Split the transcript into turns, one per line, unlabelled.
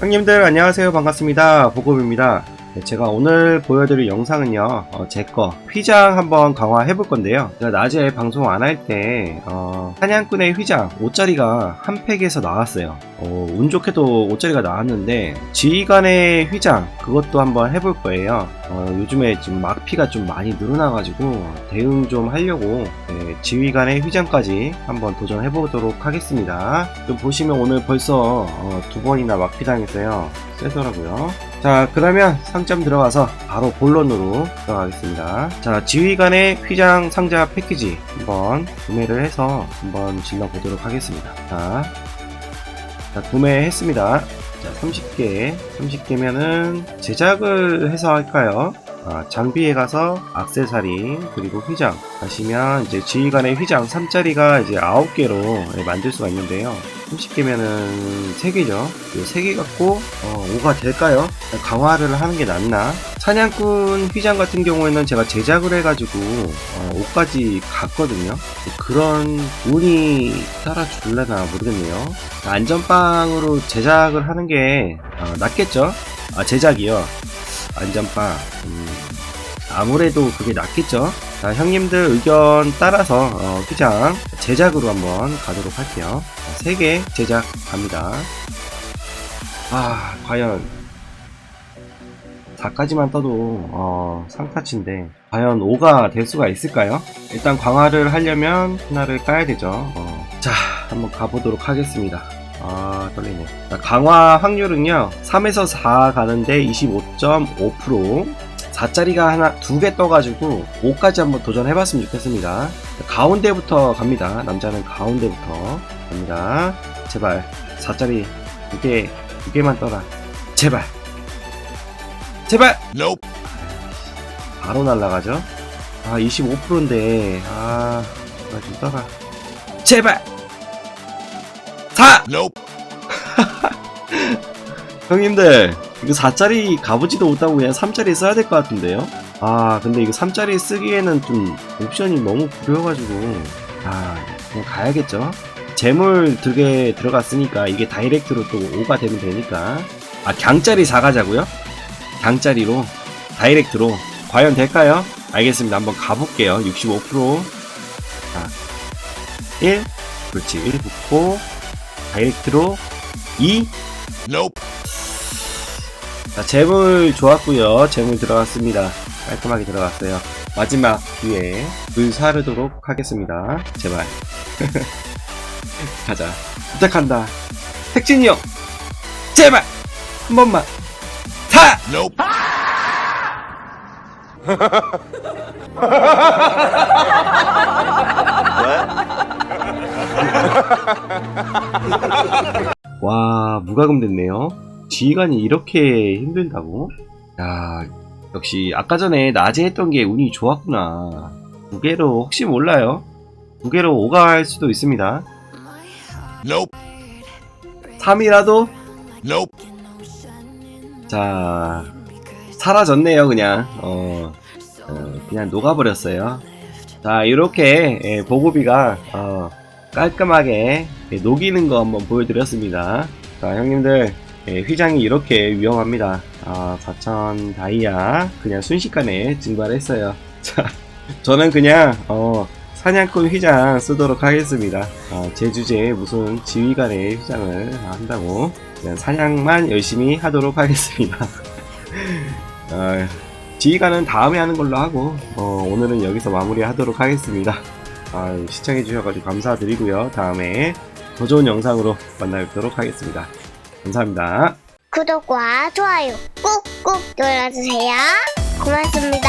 형님들 안녕하세요. 반갑습니다. 보급입니다 네, 제가 오늘 보여드릴 영상은요 어, 제거 휘장 한번 강화해 볼 건데요. 제가 낮에 방송 안 할때 어, 사냥꾼의 휘장 5짜리가 한 팩에서 나왔어요. 어, 운 좋게도 5짜리가 나왔는데 지휘관의 휘장 그것도 한번 해볼 거예요. 어, 요즘에 지금 막피가 좀 많이 늘어나가지고 대응 좀 하려고 네, 지휘관의 휘장까지 한번 도전해 보도록 하겠습니다. 좀 보시면 오늘 벌써 어, 두 번이나 막피 당했어요. 세더라고요 자 그러면 상점 들어가서 바로 본론으로 들어가겠습니다. 자 지휘관의 휘장 상자 패키지 한번 구매를 해서 한번 질러보도록 하겠습니다. 자, 자 구매했습니다. 자 30개 30개면은 제작을 해서 할까요 아, 장비에 가서 악세사리 그리고 휘장 가시면 이제 지휘관의 휘장 3짜리가 이제 9개로 만들 수가 있는데요 30개면은 3개죠 3개 갖고 어, 5가 될까요? 강화를 하는 게 낫나? 사냥꾼 휘장 같은 경우에는 제가 제작을 해가지고 어, 5까지 갔거든요 그런 운이 따라줄래나 모르겠네요 안전빵으로 제작을 하는 게 어, 낫겠죠? 아 제작이요 안전빵 음, 아무래도 그게 낫겠죠? 자 형님들 의견 따라서 어, 휘장 제작으로 한번 가도록 할게요. 3개 제작 갑니다. 아 과연 4까지만 떠도 어, 상타치인데 과연 5가 될 수가 있을까요? 일단 강화를 하려면 하나를 까야 되죠. 어, 자 한번 가보도록 하겠습니다 아 떨리네. 자, 강화 확률은요 3에서 4 가는데 25.5% 4짜리가 하나 두 개 떠가지고 5까지 한번 도전해봤으면 좋겠습니다. 가운데부터 갑니다. 남자는 가운데부터 갑니다. 제발 4짜리 두 개 두 개만 떠라. 제발. 제발!
Nope.
바로 날라가죠? 아 25%인데 아 제발 좀 떠라. 제발 4
Nope.
형님들 이거 4짜리 가보지도 못하고 그냥 3짜리 써야 될 것 같은데요? 아 근데 이거 3짜리 쓰기에는 좀 옵션이 너무 구려가지고. 아 그냥 가야겠죠? 재물 두 개 들어갔으니까 이게 다이렉트로 또 5가 되면 되니까. 아 강짜리 4 가자고요? 강짜리로? 다이렉트로? 과연 될까요? 알겠습니다. 한번 가볼게요. 65% 자, 1 그렇지. 1 붙고 다이렉트로 2
Nope.
자, 재물 좋았고요. 재물 들어갔습니다. 깔끔하게 들어갔어요. 마지막 기회에 불 사르도록 하겠습니다. 제발. 가자. 부탁한다. 택진이 형! 제발! 한 번만! 사!
Nope.
와, 무과금 됐네요. 지휘관이 이렇게 힘들다고? 야, 역시 아까 전에 낮에 했던 게 운이 좋았구나. 두 개로 혹시 몰라요? 두 개로 오갈 수도 있습니다.
Nope.
3이라도
Nope.
자 사라졌네요 그냥 어, 어, 그냥 녹아버렸어요 자 이렇게 예, 보고비가 어, 깔끔하게 예, 녹이는 거 한번 보여드렸습니다 자 형님들 예, 휘장이 이렇게 위험합니다 아, 4000 다이아 그냥 순식간에 증발했어요 자 저는 그냥 어, 사냥꾼 휘장 쓰도록 하겠습니다 어, 제 주제에 무슨 지휘관의 휘장을 한다고 그냥 사냥만 열심히 하도록 하겠습니다. 어, 지휘관은 다음에 하는 걸로 하고 어, 오늘은 여기서 마무리 하도록 하겠습니다. 아, 시청해주셔서 감사드리고요. 다음에 더 좋은 영상으로 만나뵙도록 하겠습니다. 감사합니다.
구독과 좋아요 꾹꾹 눌러주세요. 고맙습니다.